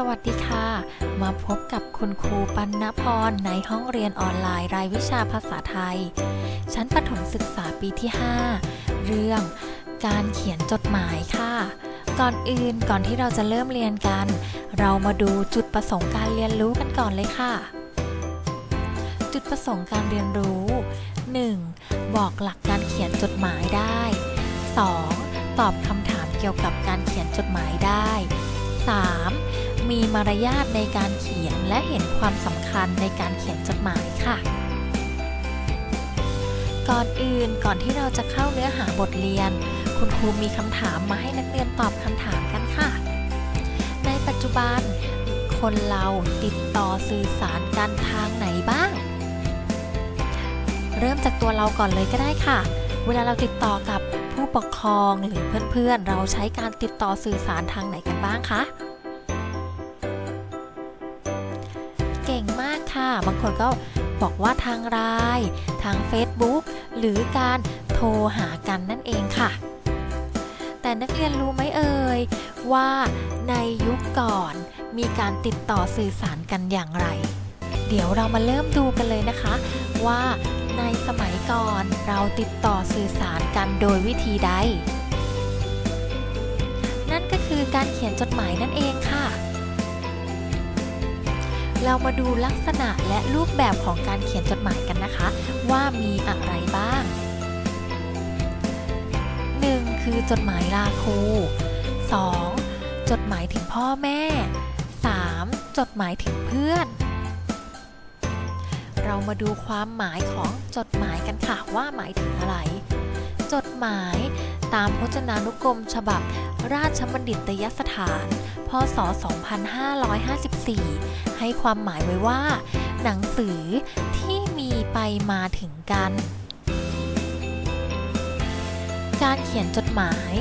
สวัสดีค่ะ มาพบกับคุณครูปัณณพรในห้องเรียนออนไลน์รายวิชาภาษาไทย ชั้นประถมศึกษาปีที่ 5 เรื่องการเขียนจดหมายค่ะ ก่อนอื่นก่อนที่เราจะเริ่มเรียนกัน เรามาดูจุดประสงค์การเรียนรู้กันก่อนเลยค่ะ จุดประสงค์การเรียนรู้ 1. บอกหลักการเขียนจดหมายได้ 2. ตอบคำถามเกี่ยวกับการเขียนจดหมายได้ 3. มีมารยาทในการเขียนและเห็นความสำคัญในการเขียนจดหมายค่ะ ก่อนอื่นก่อนที่เราจะเข้าเนื้อหาบทเรียน คุณครูมีคำถามมาให้นักเรียนตอบคำถามกันค่ะ ในปัจจุบัน คนเราติดต่อสื่อสารกันทางไหนบ้าง เริ่มจากตัวเราก่อนเลยก็ได้ค่ะ เวลาเราติดต่อกับผู้ปกครองหรือเพื่อนๆ เราใช้การติดต่อสื่อสารทางไหนกันบ้างคะ บางคนก็บอกว่าทางไลน์ทาง Facebook หรือการโทรหากันนั่นเองค่ะ แต่นักเรียนรู้ไหมเอ่ย ว่าในยุคก่อนมีการติดต่อสื่อสารกันอย่างไร เดี๋ยวเรามาเริ่มดูกันเลยนะคะ ว่าในสมัยก่อนเราติดต่อสื่อสารกันโดยวิธีใด นั่นก็คือการเขียนจดหมายนั่นเองค่ะ เรามาดูลักษณะและรูปแบบของการเขียนจดหมายกันนะคะ ว่ามีอะไรบ้าง 1. คือจดหมายลาครู 2. จดหมายถึงพ่อแม่ 3. จดหมายถึงเพื่อน เรามาดูความหมายของจดหมายกันค่ะว่าหมายถึงอะไร จดหมายตามพจนานุกรมฉบับราชบัณฑิตยสถาน พศ 2554 ให้ความหมายไว้ว่า หนังสือที่มีไปมาถึงกัน การเขียนจดหมาย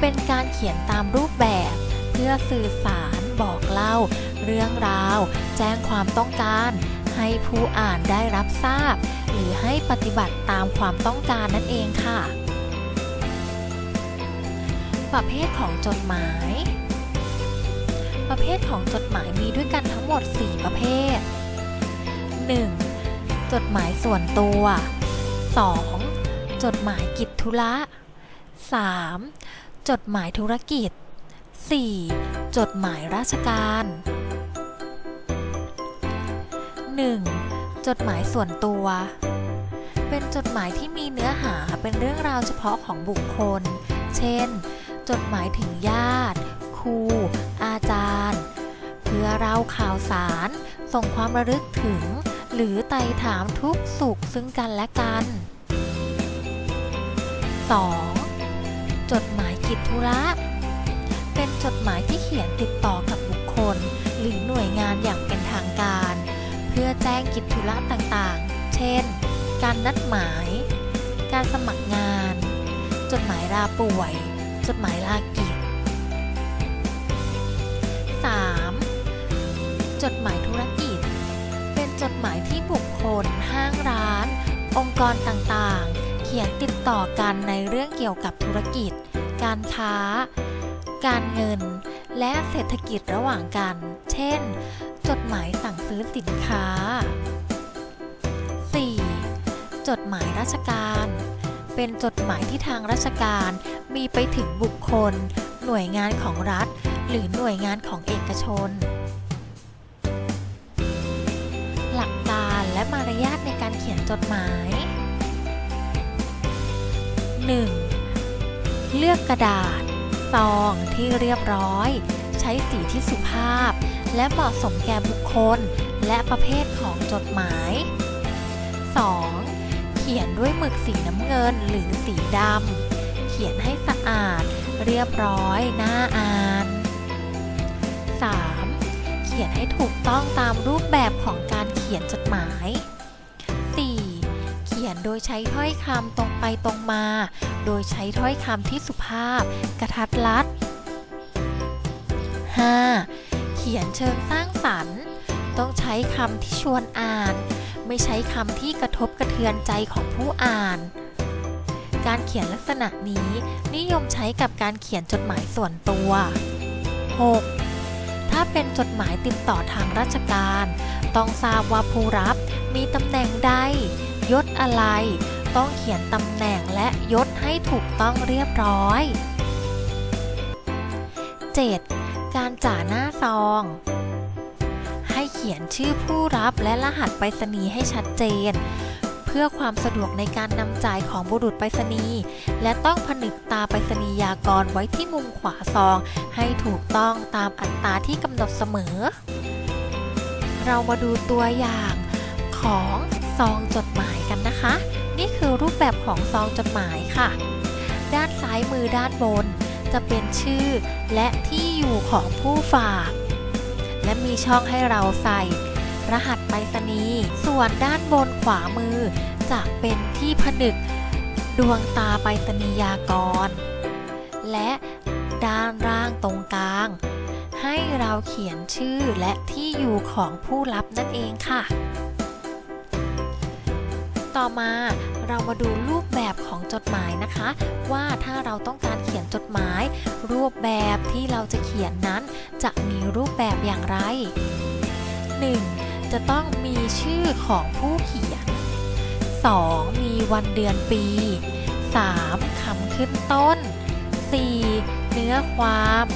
เป็นการเขียนตามรูปแบบ เพื่อสื่อสารบอกเล่า เรื่องราว แจ้งความต้องการ ให้ผู้อ่านได้รับทราบ หรือให้ปฏิบัติตามความต้องการนั่นเองค่ะประเภทของจดหมาย ประเภทของจดหมายมีด้วยกันทั้งหมด 4 ประเภท 1. จดหมายส่วนตัว 2. จดหมายกิจธุระ 3. จดหมายธุรกิจ 4. จดหมายราชการ 1. จดหมายส่วนตัว เป็นจดหมายที่มีเนื้อหาเป็นเรื่องราวเฉพาะของบุคคล เช่น จดหมายถึงญาติ รูอาจารย์ เพื่อเล่าข่าวสาร ส่งความระลึกถึง หรือไต่ถามทุกสุขซึ่งกันและกัน 2. จดหมายกิจธุระเป็นจดหมายที่เขียนติดต่อกับบุคคล หรือหน่วยงานอย่างเป็นทางการ เพื่อแจ้งกิจธุระต่างๆ เช่น การนัดหมาย การสมัครงาน จดหมายลาป่วย จดหมายลา จดหมายธุรกิจ เป็นจดหมายที่บุคคล ห้างร้าน องค์กรต่างๆ เขียนติดต่อกันในเรื่องเกี่ยวกับธุรกิจ การค้า การเงิน และเศรษฐกิจระหว่างกัน เช่น จดหมายสั่งซื้อสินค้า 4. จดหมายราชการ เป็นจดหมายที่ทางราชการมีไปถึงบุคคล หน่วยงานของรัฐ หรือหน่วยงานของเอกชน ระมารยาทในการเขียนจดหมาย 1. เลือกกระดาษ ซองที่เรียบร้อย ใช้สีที่สุภาพ และเหมาะสมแก่บุคคล และประเภทของจดหมาย 2. เขียนด้วยหมึกสีน้ำเงินหรือสีดำ เขียนให้สะอาด เรียบร้อย น่าอ่าน 3. เขียนให้ถูกต้องตามรูปแบบของการเขียนจดหมาย ขียนโดยใช้ถ้อยคำตรงไปตรงมา โดยใช้ถ้อยคำที่สุภาพ กระทัดรัด 5. เขียนเชิงสร้างสรรค์ ต้องใช้คำที่ชวนอ่าน ไม่ใช้คำที่กระทบกระเทือนใจของผู้อ่าน การเขียนลักษณะนี้นิยมใช้กับการเขียนจดหมายส่วนตัว 6. ถ้าเป็นจดหมายติดต่อทางราชการ ต้องทราบว่าผู้รับมีตำแหน่งใด ยศอะไร ต้องเขียนตำแหน่งและยศให้ถูกต้องเรียบร้อย 7. การจ่าหน้าซอง ให้เขียนชื่อผู้รับและรหัสไปรษณีย์ให้ชัดเจน เพื่อความสะดวกในการนำจ่ายของบุรุษไปรษณีย์และต้องผนึกตาไปรษณียากรไว้ที่มุมขวาซอง ให้ถูกต้องตามอัตราที่กำหนดเสมอ เรามาดูตัวอย่างของ ซองจดหมายกันนะคะ นี่คือรูปแบบของซองจดหมายค่ะ ด้านซ้ายมือด้านบน จะเป็นชื่อและที่อยู่ของผู้ฝาก และมีช่องให้เราใส่ รหัสไปรษณีย์ส่วนด้านบนขวามือ จะเป็นที่ผนึก ดวงตาไปรษณียากร และด้านล่างตรงกลาง ให้เราเขียนชื่อและที่อยู่ของผู้รับนั่นเองค่ะ ต่อมาเรามาดูรูปแบบของจดหมายนะคะ ว่าถ้าเราต้องการเขียนจดหมาย รูปแบบที่เราจะเขียนนั้น จะมีรูปแบบอย่างไร 1. จะต้องมีชื่อของผู้เขียน 2. มีวันเดือนปี 3. คำขึ้นต้น 4. เนื้อความ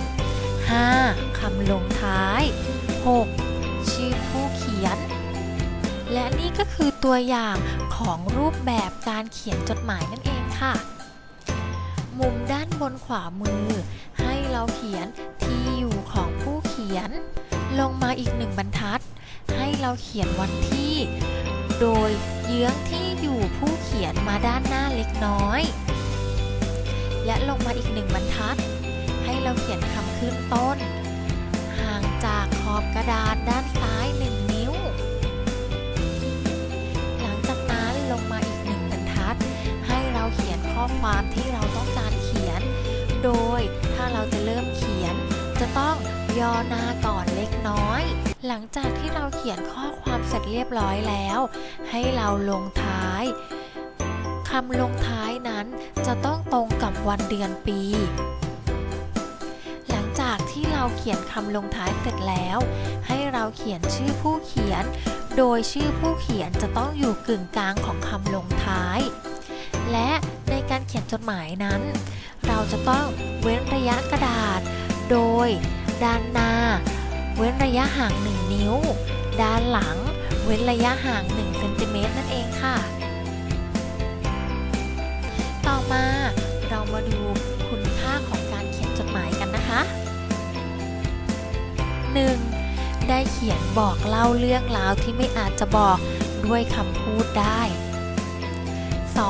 5. คำลงท้าย 6. และนี่ก็คือตัวอย่างของรูปแบบการเขียนจดหมายนั่นเองค่ะ มุมด้านบนขวามือ ให้เราเขียนที่อยู่ของผู้เขียน ลงมาอีกหนึ่งบรรทัด ให้เราเขียนวันที่ โดยเยื้องที่อยู่ผู้เขียนมาด้านหน้าเล็กน้อย และลงมาอีกหนึ่งบรรทัด ให้เราเขียนคำขึ้นต้น ห่างจากขอบกระดาษด้าน หลังจากที่เราเขียนข้อความเสร็จเรียบร้อยแล้ว ให้เราลงท้ายคำลงท้ายนั้นจะต้องตรงกับวันเดือนปี หลังจากที่เราเขียนคำลงท้ายเสร็จแล้ว ให้เราเขียนชื่อผู้เขียน โดยชื่อผู้เขียนจะต้องอยู่กึ่งกลางของคำลงท้าย และในการเขียนจดหมายนั้น เราจะต้องเว้นระยะกระดาษ โดยด้านหน้า เว้นระยะห่าง 1 นิ้ว ด้านหลัง เว้นระยะห่าง1เซนติเมตรนั่นเองค่ะ ต่อมาเรามาดูคุณค่าของการเขียนจดหมายกันนะคะ 1. ได้เขียนบอกเล่าเรื่องราวที่ไม่อาจจะบอกด้วยคำพูดได้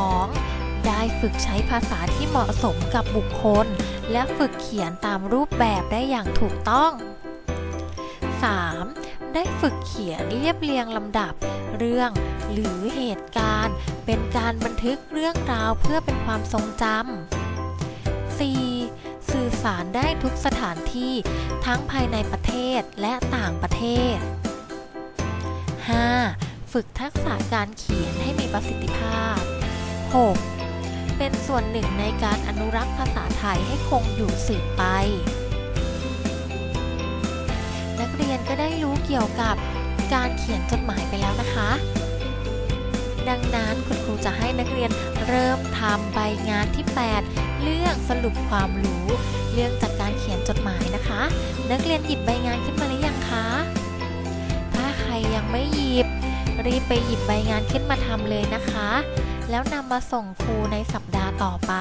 2. ได้ฝึกใช้ภาษาที่เหมาะสมกับบุคคล และฝึกเขียนตามรูปแบบได้อย่างถูกต้อง 3. ได้ฝึกเขียนเรียบเรียงลำดับ เรื่องหรือเหตุการณ์ เป็นการบันทึกเรื่องราวเพื่อเป็นความทรงจำ 4. สื่อสารได้ทุกสถานที่ทั้งภายในประเทศและต่างประเทศ 5. ฝึกทักษะการเขียนให้มีประสิทธิภาพ 6. เป็นส่วนหนึ่งในการอนุรักษ์ภาษาไทยให้คงอยู่สืบไป เรียนก็ได้รู้เกี่ยวกับการเขียนจดหมายไปแล้วนะคะ ดังนั้นคุณครูจะให้นักเรียนเริ่มทำใบงานที่ 8 เรื่องสรุปความรู้ เรื่องจากการเขียนจดหมายนะคะ นักเรียนหยิบใบงานขึ้นมาหรือยังคะ ถ้าใครยังไม่หยิบ รีบไปหยิบใบงานขึ้นมาทำเลยนะคะ แล้วนำมาส่งครูในสัปดาห์ต่อไป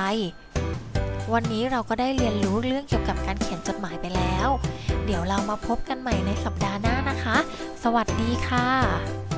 วันนี้เราก็ได้เรียนรู้เรื่องเกี่ยวกับการเขียนจดหมายไปแล้ว เดี๋ยวเรามาพบกันใหม่ในสัปดาห์หน้านะคะ สวัสดีค่ะ